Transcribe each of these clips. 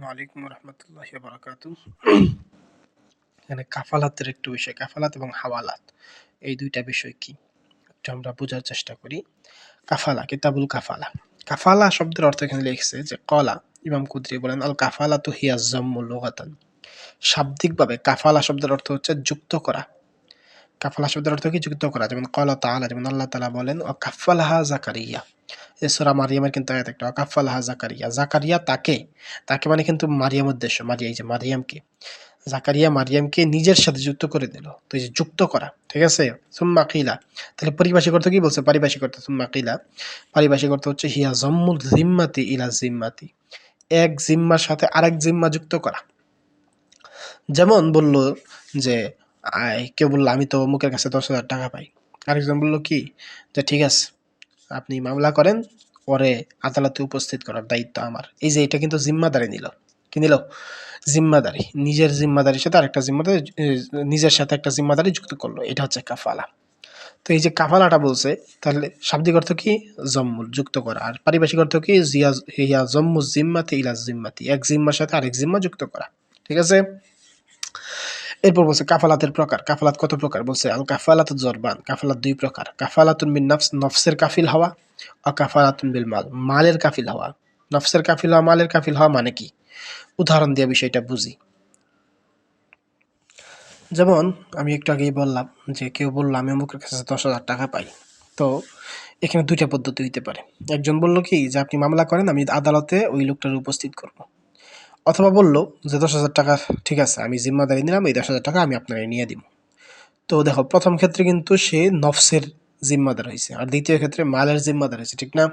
আসসালামু আলাইকুম রহমতুল্লাহ বারাকাতু এখানে কাফালাতের একটু বিষয়, কাফালাত এবং হাওয়ালাত, এই দুইটা বিষয় কি? একটু আমরা বোঝার চেষ্টা করি। কাফালা, কিতাবুল কাফালা। কাফালা শব্দের অর্থ এখানে লিখছে যে, কলা, ইমাম কুদ্রি বলেন আল কাফালা তু হিয়া জম্মু লোগাতান। শাব্দিকভাবে কাফালা শব্দের অর্থ হচ্ছে যুক্ত করা। কাফালা শব্দের অর্থ কি? যুক্ত করা। যেমন কলা তাআলা, যেমন আল্লাহ তালা বলেন ও কাফালাহা জাকারিয়া। এ সূরা মারিয়ামের কিন্তু আয়াত একটা কাফালাহা জাকারিয়া। জাকারিয়া তাকে তাকে মানে কিন্তু মারিয়াম উদ্দেশ্য, মারিয়া, এই যে মারিয়ামকে। জাকারিয়া মারিয়ামকে নিজের সাথে যুক্ত করে দিল। তো এই যে যুক্ত করা, ঠিক আছে? সুম্মা কিলা। তাহলে পরিভাষিক অর্থ কি বলছে? পারিভাষিক অর্থ সুম্মা কিলা। পারিভাষিক অর্থ হচ্ছে, হিয়া জম্মুল জিম্মাতি ইলা জিম্মাতি। এক জিম্মার সাথে আরেক জিম্মা যুক্ত করা। যেমন বলল যে কেউ বলল, আমি তো অমুকের কাছে দশ হাজার টাকা পাই। আরেকজন বলল, কি? যে ঠিক আছে, আপনি মামলা করেন, পরে আদালতে উপস্থিত করার দায়িত্ব আমার। এই যে, এটা কিন্তু জিম্মাদারি নিল। কি নিল? জিম্মাদারি, নিজের জিম্মাদারির সাথে আরেকটা জিম্মাদারি নিজের সাথে একটা জিম্মাদারি যুক্ত করল। এটা হচ্ছে কাফালা। তো এই যে কাফালাটা বলছে, তাহলে শাব্দিক অর্থ কি? জম্মুল যুক্ত করা। আর পারিভাষিক অর্থ কি? জিয়া জম্মু জিম্মাতি ইলা জিম্মাতি। এক জিম্মার সাথে আরেক জিম্মা যুক্ত করা। ঠিক আছে? এরপর বলছে, কাফালাতের প্রকার, কাফালাত কত প্রকার? বলছে আল কাফালাত জরবান, কাফালাত দুই প্রকার, কাফালাতুন বিন নফস, নফসের কাফিল হওয়া ও কাফালাতুন বিল মাল, মালের কাফিল হওয়া। নফসের কাফিল হওয়া, মালের কাফিল হওয়া মানে কি? উদাহরণ দিয়ে বিষয়টা বুঝি। যেমন, আমি একটু আগেই বললাম যে, কেউ বলল, আমি অমুকের কাছে দশ হাজার টাকা পাই। তো, এখানে দুইটা পদ্ধতি হইতে পারে। একজন বলল কি, যে আপনি মামলা করেন, আমি আদালতে ওই লোকটার উপস্থিত করব। অথবা বলল যে দশ হাজার টাকা ঠিক আছে, আমি জিম্মাদারি নিলাম, এই দশ হাজার টাকা আমি আপনাকে নিয়ে দিব। তো দেখো, প্রথম ক্ষেত্রে কিন্তু সে নফসের জিম্মাদার হয়েছে আর দ্বিতীয় ক্ষেত্রে মালের জিম্মাদার হয়েছে, ঠিক না?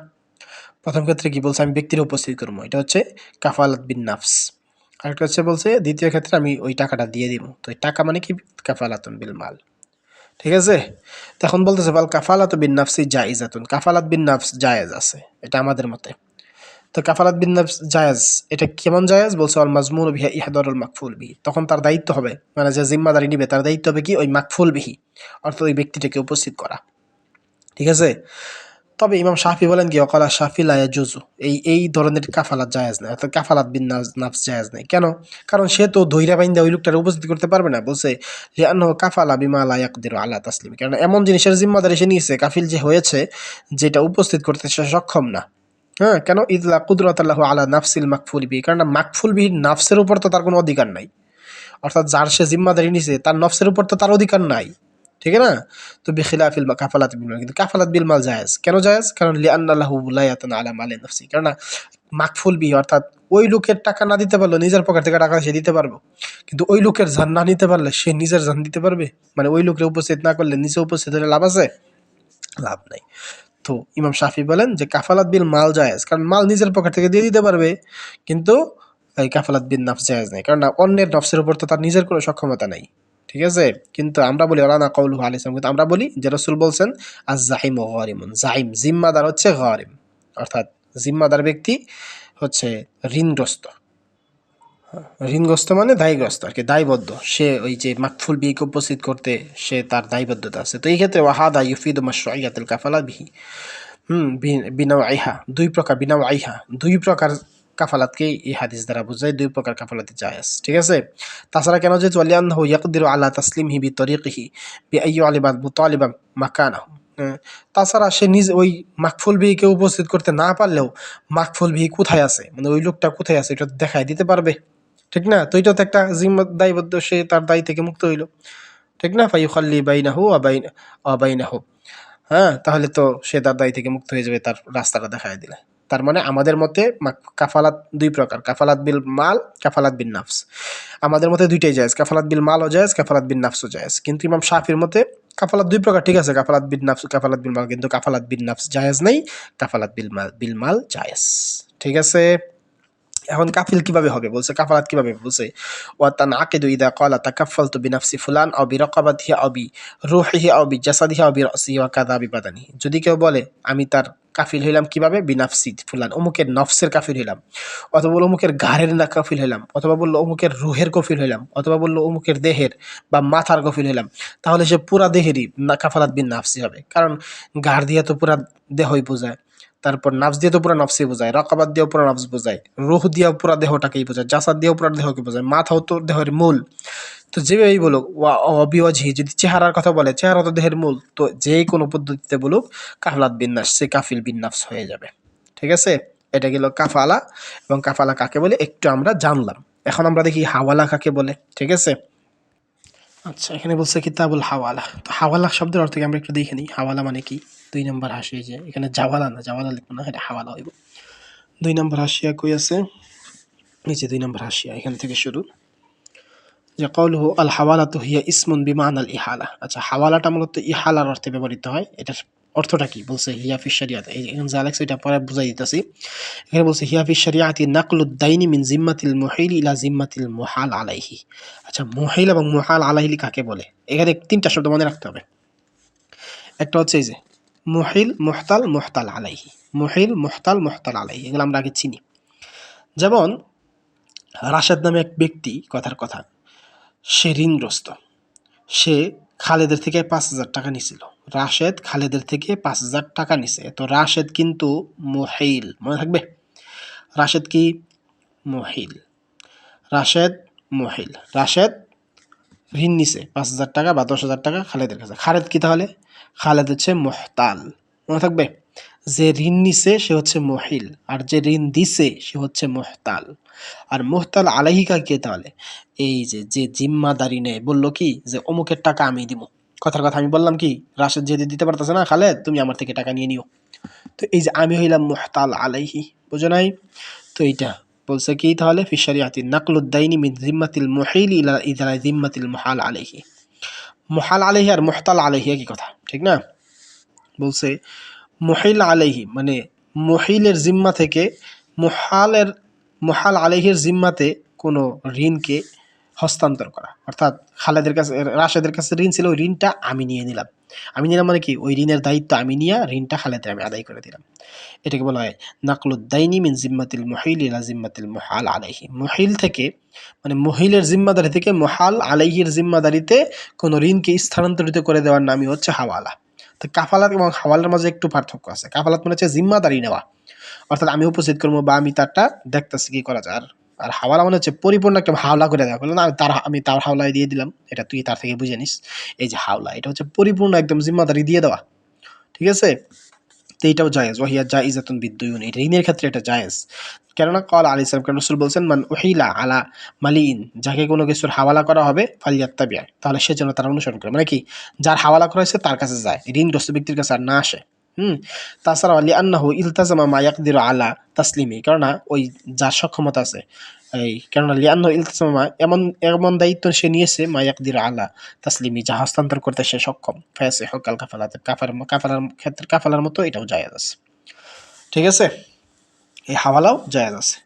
প্রথম ক্ষেত্রে কি বলছে, আমি ব্যক্তির উপস্থিত করব, এটা হচ্ছে কাফালাত বিন নাফস। আরেকটা হচ্ছে বলছে, দ্বিতীয় ক্ষেত্রে আমি ওই টাকাটা দিয়ে দিব, তো এই টাকা মানে কি? কাফালাতুন বিল মাল, ঠিক আছে? তখন বলতেছে, বল কাফালাত বিন নাফসি জায়েজাতুন কাফালাত বিন নাফস জায়েজ আছে, এটা আমাদের মতে। তো কাফালাত বিন নাফস জায়েজ, এটা কেমন জায়াজ? বলছে অল মাজমুন বিহা ইহাদরুল মাকফুল বিহি। তখন তার দায়িত্ব হবে মানে যে জিম্মাদারি নিবে, তার দায়িত্ব হবে কি? ওই মাকফুল বিহি, অর্থাৎ ওই ব্যক্তিটাকে উপস্থিত করা। ঠিক আছে? তবে ইমাম শাফি বলেন কি অকালা শাফি লায়া জুজু এই এই ধরনের কাফালাত জায়াজ নেই, অর্থাৎ কাফালাত বিন নাফস জায়াজ নেই। কেন? কারণ সে তো ধৈর্য বাইন্দা ওই লোকটার উপস্থিত করতে পারবে না। বলছে লিআন্না কাফালা বিমা লা ইয়াকদিরু আলা তাসলিম। কারণ এমন জিনিসের জিম্মাদারি সে নিয়েছে, কাফিল যে হয়েছে, যেটা উপস্থিত করতে সে সক্ষম না। হ্যাঁ কেন? ইদলা কুদরত আল্লাহ আলা নাফসিল মাকফুল বিহি। কারণ মাকফুল বিহি নাফসের উপর তো তার কোনো অধিকার নাই। অর্থাৎ যার সে জিম্মাদারি নিছে, তার নফসের উপর তো তার অধিকার নাই। ঠিক না? তো বিখিলাফিল কাফালাত বিল কিন্তু কাফালাত বিল মাল জায়েজ। কেন জায়েজ? কারণ লিআন্নাল্লাহু লায়াতান আলা মালি নাফসি। কেননা মাকফুল বিহি, অর্থাৎ ওই লোকের টাকা না দিতে পারল নিজের পকেট থেকে টাকা সে দিতে পারব। কিন্তু ওই লোকের জান না নিতে পারলে সে নিজের জান দিতে পারবে? মানে ওই লোকের উপস্থিত না করলে নিজে উপস্থিত হলে লাভ আছে? লাভ নাই। তো ইমাম শাফি বলেন যে কাফালাত বিল মাল জায়েজ, কারণ মাল নিজের পকেট থেকে দিয়ে দিতে পারবে, কিন্তু এই কাফালাত বিন নাফস জায়েজ নেই, কারণ অন্যের নফসের উপর তো তার নিজের কোনো সক্ষমতা নাই, ঠিক আছে? কিন্তু আমরা বলি ওলানা কৌলু আলিসাম কিন্তু আমরা বলি যে রসুল বলছেন আজ জাহিম ও গরিমুন, জাহিম জিম্মাদার হচ্ছে গরিম, অর্থাৎ জিম্মাদার ব্যক্তি হচ্ছে ঋণগ্রস্ত। ঋণগ্রস্ত মানে দায়গ্রস্ত আর কি দায়বদ্ধ। সে ওই যে মাকফুল বিহিকে উপস্থিত করতে সে তার দায়বদ্ধতা আছে। তো এই ক্ষেত্রে ওয়াহাদা ইউফিদ মাশরাইয়াতুল কাফালা বিহি। হুম বিনাও আইহা দুই প্রকার বিনাও আইহা দুই প্রকার কাফালাতকেই এই হাদিস দ্বারা বোঝায় দুই প্রকার কাফালাতে জায়েজ ঠিক আছে? তাছাড়া কেন যে চলিয়ান ওয়ালিয়ান্নাহু ইয়াকদিরু আলা তাসলিমহি বি তরিকিহি বি আইয়ু আলিবাদ মুতালিবা মাকানাহু? হ্যাঁ, তাছাড়া সে নিজ ওই মাকফুল বিহিকে উপস্থিত করতে না পারলেও মাকফুল বিহি কোথায় আছে? মানে ওই লোকটা কোথায় আছে? এটা দেখাই দিতে পারবে। ঠিক না? তো এটা তো একটা জিম্মা দায়বদ্ধ, সে তার দায় থেকে মুক্ত হইল। ঠিক না? ফাইউ খাল্লি বাইনাহু আবাইন আবাইনাহু হ্যাঁ? তাহলে তো সে তার দায় থেকে মুক্ত হয়ে যাবে, তার রাস্তাটা দেখায় দিলে। তার মানে আমাদের মতে কাফালাত দুই প্রকার, কাফালাত বিল মাল, কাফালাত বিন নাফস। আমাদের মতে দুইটাই জায়েজ, কাফালাত বিল মালও জায়েজ, কাফালাত বিন নাফসও জায়েজ। কিন্তু ইমাম শাফির মতে কাফালাত দুই প্রকার, ঠিক আছে, কাফালাত বিন নাফস, কাফালাত বিল মাল, কিন্তু কাফালাত বিন নাফস জায়েজ নেই, কাফালাত বিল মাল বিল মাল জায়েজ। ঠিক আছে? এখন কাফিল কীভাবে হবে? বলছে, কাফালাত কীভাবে? বলছে ওয়াতান আকিদু ইদা ক্বালা তাকাফফালতু বিনাফসি ফুলান আও বিরাকাবাতিহি আও বি রূহিহি আও বিজাসাদিহি আও বিরাসিহি ওয়া কাযা বিবাদানিহি যদি কেউ বলে, আমি তার কাফিল হইলাম কীভাবে? বিনাফসি ফুলান, অমুকের নফসের কাফিল হইলাম। অথবা বলল, অমুকের ঘাড়ের না কাফিল হইলাম। অথবা বলল, অমুকের রুহের কফিল হইলাম। অথবা বলল, অমুকের দেহের বা মাথার কফিল হইলাম। তাহলে সে পুরা দেহেরই না কাফালাত বিন নাফসি হবে। কারণ ঘাড় দিয়া তো পুরা দেহই বোঝায়। তারপর নাফস দিয়ে তো পুরো নফসই বোঝায়, রকাবাদ দিয়েও পুরো নফস বোঝায়, রুহ দিয়েও পুরো দেহটাকেই বোঝায়, জাসাদ দিয়েও পুরো দেহকে বোঝায় মাথাও তো দেহের মূল। তো যেভাবেই বলুক অবিওয়াজি, যদি চেহারার কথা বলে, চেহারা তো দেহের মূল, তো যে কোনো পদ্ধতিতে বলুক, কাফলাত বিন্যাস সে কাফিল বিন্যাস হয়ে যাবে। ঠিক আছে? এটা গেল কাফালা, এবং কাফালা কাকে বলে? একটু আমরা জানলাম। এখন আমরা দেখি হাওয়ালা কাকে বলে। ঠিক আছে? আচ্ছা এখানে বলছে কিতাবুল হাওয়ালা। তো হাওয়ালা শব্দের অর্থকে আমরা একটু দেখে নিই। হাওয়ালা মানে কি? দুই নম্বর হাসি যে, এখানে জাওয়ালা না, জাওয়ালা লিখব না, এটা হাওয়ালা হইব। দুই নম্বর হাসিয়া কই আছে? এই যে দুই নম্বর হাসিয়া এখান থেকে শুরু। যে কৌলহু আল হাওয়ালা তো হিয়া ইসমুন বিমান আল ইহালা। আচ্ছা হাওয়ালাটা মূলত ইহালার অর্থে ব্যবহৃত হয়। এটার অর্থটা কি? বলছে হিয়াফি শরিয়াত। এই এখানে যা লেখছে এটা পরে বুঝাই দিতেছি। এখানে বলছে হিয়াফি শরিয়াতি নাকলুদ দাইনি মিন জিম্মাতিল মুহিল ইলা জিম্মাতিল মুহাল আলাইহি। আচ্ছা মুহিল এবং মুহাল আলাইহি কাকে বলে? এখানে তিনটা শব্দ মনে রাখতে হবে। একটা হচ্ছে এই যে, মুহিল, মুহতাল মুহতাল আলাইহি। মুহিল, মুহতাল মুহতাল আলাইহি। এগুলো আমরা আগে চিনি। যেমন, রাশেদ নামে এক ব্যক্তি, কথার কথা, সে ঋণগ্রস্ত। সে খালেদের থেকে পাঁচ হাজার টাকা নিছিল। রাশেদ খালেদের থেকে পাঁচ হাজার টাকা নিছে। তো রাশেদ কিন্তু মহিল, মনে থাকবে? রাশেদ কি? মহিল। রাশেদ মহিল। রাশেদ ঋণ নিছে পাঁচ হাজার টাকা বা দশ হাজার টাকা খালেদের কাছে। খালেদ কি তাহলে? খালেদ হচ্ছে মোহতাল। মনে থাকবে? যে ঋণ নিছে সে হচ্ছে মহিল, আর যে ঋণ দিছে সে হচ্ছে মহতাল। আর মোহতাল আলাহিকা কে তাহলে? এই যে যে জিম্মাদারি নেয়। বলল কি যে, অমুকের টাকা আমি দিব কথার কথা আমি বললাম কি, রাশেদ যেহেতু দিতে পারতেছে না, খালেদ, তুমি আমার থেকে টাকা নিয়ে নিও। তো এই যে, আমি হইলাম মোহতাল আলাইহি, বুঝো নাই? তো এইটা বলছে কি তাহলে? ফিশারিয়াতি নাকলুদ্দাইনি মিন জিম্মাতিল মুহিল ইলা ইলা জিম্মাতিল মহাল আলাইহি। মহাল আলাইহি আর মুহতাল আলাইহি একই কথা, ঠিক না? বলছে মুহিল আলাইহি মানে মহিলের জিম্মা থেকে মহালের, মহাল আলাইহির জিম্মাতে কোনো ঋণকে হস্তান্তর করা। অর্থাৎ খালেদের কাছে, রাশেদের কাছে ঋণ ছিল, ওই ঋণটা আমি নিয়ে নিলাম। আমি নিলাম মানে কি? ওই ঋণের দায়িত্ব আমি নিয়ে ঋণটা খালেদের আমি আদায় করে দিলাম। এটাকে বলা হয় নাকলুদ্দাইনি মিন জিম্মাতিল মহিল ইলা জিম্মাতিল মহাল আলাইহি। মহিল থেকে মানে মহিলের জিম্মাদারি থেকে মহাল আলাইহির জিম্মাদারিতে কোনো ঋণকে স্থানান্তরিত করে দেওয়ার নামই হচ্ছে হাওয়ালা। তো কাফালাত এবং হাওয়ালার মাঝে একটু পার্থক্য আছে। কাফালাত মানে হচ্ছে জিম্মাদারি নেওয়া। অর্থাৎ আমি উপস্থিত করব বা আমি তারটা দেখতেছি কি করা যায়। আর আর হাওয়ালা মানে হচ্ছে পরিপূর্ণ একটা হাওলা করে দেওয়া। না তার, আমি তার হাওলায় দিয়ে দিলাম। এটা তুই তার থেকে বুঝে নিস। এই যে হাওলা, এটা হচ্ছে পরিপূর্ণ একদম জিম্মাদারি দিয়ে দেওয়া। ঠিক আছে? তো এইটাও জায়েজ। ওয়াহিয়া জাইজাতুন বিদ্যুন এই ঋণের ক্ষেত্রে এটা জায়েজ। কেননা কল আলী ইসলাম কেন রসুল বলছেন, মান ওহিলা আলা মালিন যাকে কোনো কিছুর হাওয়ালা করা হবে ফালিয়াত্তা ফালিয়াত্তাবিয়া তাহলে সে যেন তারা অনুসরণ করে। মানে কি? যার হাওয়ালা করা হয়েছে, তার কাছে যায়। ঋণগ্রস্ত ব্যক্তির কাছে আর না আসে। হুম? তাছাড়া আলী আন্নাহু ইলতাজামা মায়াকদির আলা তাসলিমি। কেননা ওই যার সক্ষমতা আছে, এই, কেননা লিয়ান্ন ইলতাজামা এমন এমন দায়িত্ব সে নিয়েছে মায়াকদির আলা তাসলিমি যা হস্তান্তর করতে সে সক্ষম। ফয়াসে হকাল কাফালাতে, কাফার, কাফালার ক্ষেত্রে, কাফালার মতো এটাও জায়েজ আছে। ঠিক আছে? এই হাওয়ালাও জায়েজ আছে।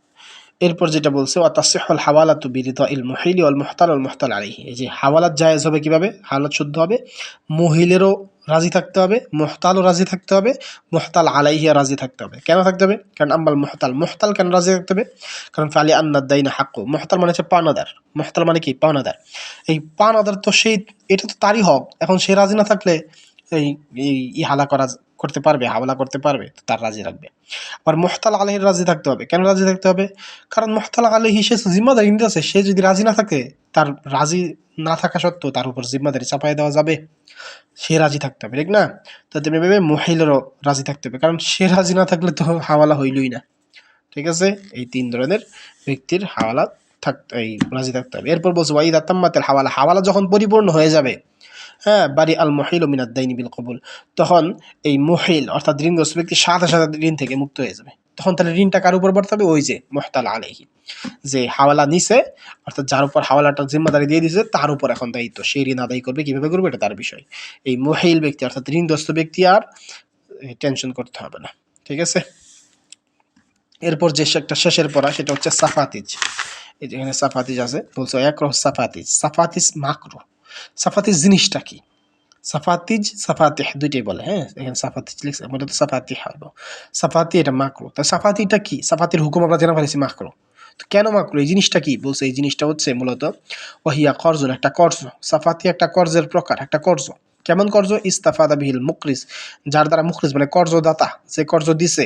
এরপর যেটা বলছে, ওয়াতাসিহুল হাওয়ালাতু বিরিদা ইল মুহিলি ওয়াল মুহতাল ওয়াল মুহতাল আলাইহি। এই যে হাওয়ালাত জায়েজ হবে কীভাবে? হাওয়ালাত শুদ্ধ হবে। মহিলেরও রাজি থাকতে হবে, মুহতালও রাজি থাকতে হবে, মুহতাল আলাইহিয়া রাজি থাকতে হবে। কেন থাকতে হবে? কারণ আম্বাল মুহতাল মুহতাল কেন রাজি থাকতে হবে? কারণ ফালি আন্নাদ দাইনা হাক্কু। মুহতাল মানে হচ্ছে পাওনাদার। মুহতাল মানে কি? পাওনাদার। এই পাওনাদার তো সেই, এটা তো তারই হক। এখন সে রাজি না থাকলে এই এই হালা করা করতে পারবে হাওলা করতে পারবে, তো তার রাজি রাখবে আবার মোহতাল আলহের রাজি থাকতে হবে। কেন রাজি থাকতে হবে? কারণ মোহতাল আলহি সে জিম্মাদারি নিতে আছে, সে যদি রাজি না থাকে, তার রাজি না থাকা সত্ত্বেও তার উপর জিম্মাদারি চাপাই দেওয়া যাবে। সে রাজি থাকতে হবে, ঠিক না? তো তেমনি ভেবে মহিলারও রাজি থাকতে হবে, কারণ সে রাজি না থাকলে তো হাওয়ালা হইলই না। ঠিক আছে? এই তিন ধরনের ব্যক্তির হাওয়ালা থাকতে এই রাজি থাকতে হবে। এরপর বলছে, ওয়াইদ আত্মাম্মাতের হাওয়ালা। হাওয়ালা যখন পরিপূর্ণ হয়ে যাবে হ্যাঁ বাড়ি আল মহিল মিনাদ্দাইনি বিল কবুল। তখন এই মহিল, অর্থাৎ ঋণগ্রস্ত ব্যক্তি সাথে সাথে ঋণ থেকে মুক্ত হয়ে যাবে। তখন তাহলে ঋণটা কার উপর বর্তাবে? ওই যে মহতাল আলহি যে হাওয়ালা নিছে, অর্থাৎ যার উপর হাওয়ালাটা জিম্মাদারি দিয়ে দিয়েছে তার উপর এখন দায়িত্ব। সেই ঋণ আদায় করবে, কীভাবে করবে? এটা তার বিষয়। এই মহিল ব্যক্তি, অর্থাৎ ঋণগ্রস্ত ব্যক্তি আর টেনশন করতে হবে না। ঠিক আছে? এরপর যে একটা শেষের পড়া, সেটা হচ্ছে সাফাতিজ। এই যেখানে সাফাতিজ আছে, বলছে একরহ সাফাতিজ। সাফাতিজ মাকরু। সাফাতিজ জিনিসটা কি? সাফাতিজ, সাফাতিহ দুইটাই বলে হ্যাঁ? এখানে সাফাতিজ লিখছে ওটা তো সাফাতিহ হলো সাফাতি এটা মাকরু। তা সাফাতিটা কি? সাফাতির হুকুম আমরা জেনে ফেলেছি মাকরু। তো কেন মাকরু? এই জিনিসটা কি? বলছে এই জিনিসটা হচ্ছে মূলত ওহিয়া কর্জ একটা কর্জ সাফাতি একটা কর্জের প্রকার, একটা কর্জ কেমন কর্জ ইস্তাফাদা বিহিল মুকরিস যার দ্বারা মুখরিস মানে কর্জদাতা যে কর্জ দিছে,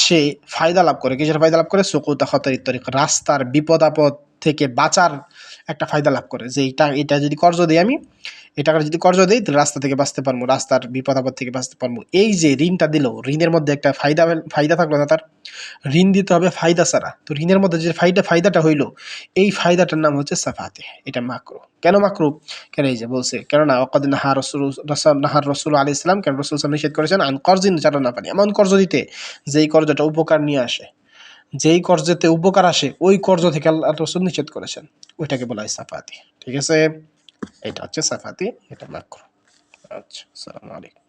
সে ফায়দা লাভ করে। কিসের ফায়দা লাভ করে? সুকুতা খতরি তরিক। রাস্তার বিপদ আপদ থেকে বাঁচার একটা ফায়দা লাভ করে যে এটা এটা যদি কর্জ দিই আমি, এই টাকাটা যদি কর্জ দিই, তাহলে রাস্তা থেকে বাঁচতে পারব, রাস্তার বিপদ আপদ থেকে বাঁচতে পারব। এই যে ঋণটা দিল, ঋণের মধ্যে একটা ফায়দা ফায়দা থাকল না তার। ঋণ দিতে হবে ফায়দা ছাড়া। তো ঋণের মধ্যে যে ফায়দা, ফায়দাটা হইল, এই ফায়দাটার নাম হচ্ছে সাফাতে, এটা মাকরু। কেন মাকরু? কেন এই যে বলছে, কেননা অকদ নাহা রসুল নাহার রসুল আলি ইসলাম কেন রসুল নিষেধ করেছেন, আন কর্জিন যারা না পানি এমন কর্জ দিতে যেই কর্জটা উপকার নিয়ে আসে। যেই কর্জেতে উপকার আসে, ওই কর্জ থেকে আল্লাহ রসুল নিষেধ করেছেন। ওইটাকে বলা হয় সাফাতি। ঠিক আছে? এটা হচ্ছে সাফাতি, এটা মাকরু। আচ্ছা আসসালামু আলাইকুম।